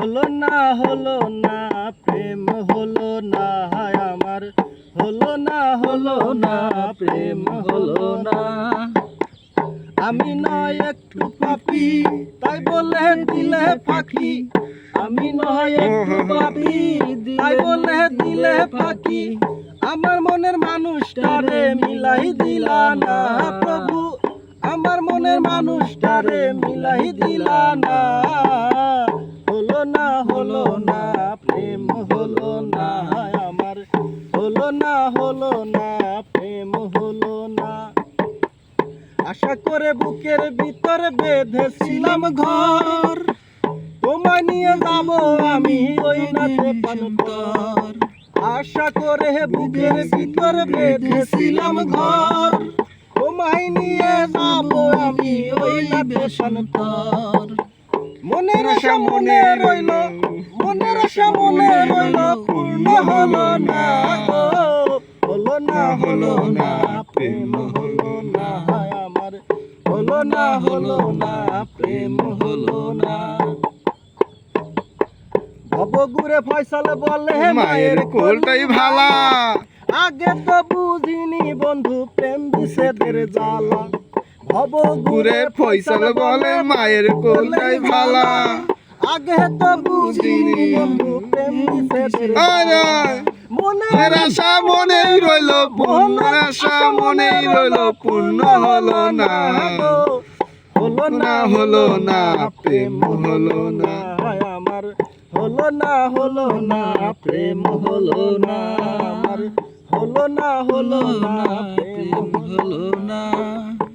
হলো না হলো না, প্রেম হলো না আমার। হলো না হলো না, প্রেম হলো না। আমি নয় একটু পাপি, তাই বলে দিলে ফাঁকি আমি নয় একটু পাপি, তাই বলে দিলে ফাঁকি আমার মনের মানুষটারে মিলাই দিলা না, প্রভু। আমার মনের মানুষটারে মিলাই দিলা না। হলো না, প্রেম হলো না, আমার হলো না হলো না, প্রেম হলো না। আশা করে বুকের ভিতর বেঁধেছিলাম ঘর। তোমায় নিয়ে যাব আমি ওই রাতে পান্তর আশা করে বুকের ভিতর বেঁধেছিলাম ঘর। তোমায় নিয়ে যাব আমি ওই রাতে পান্তর মনের আশা মনে রইল পূর্ণ হলো না। হলো না হলো না প্রেম হলো না আমার। হলো না হলো না প্রেম হলো না ভবগুরে ফয়সাল বলে মায়ের কোলটাই ভালা। আগে তো বুঝিনি বন্ধু প্রেম বিষেদের জ্বালা। ভবগুরে ফয়সাল বলে মায়ের কোলটাই ভালা। আগে তো বুঝিনি বন্ধু প্রেম আরে মনের আশা মনেই রইল মনের আশা মনেই রইল পূর্ণ হলো না। হলো না হলো না প্রেম হলো না। আমার হলো না হলো না প্রেম হলো না। আমার হলো না হলো না প্রেম হলো না।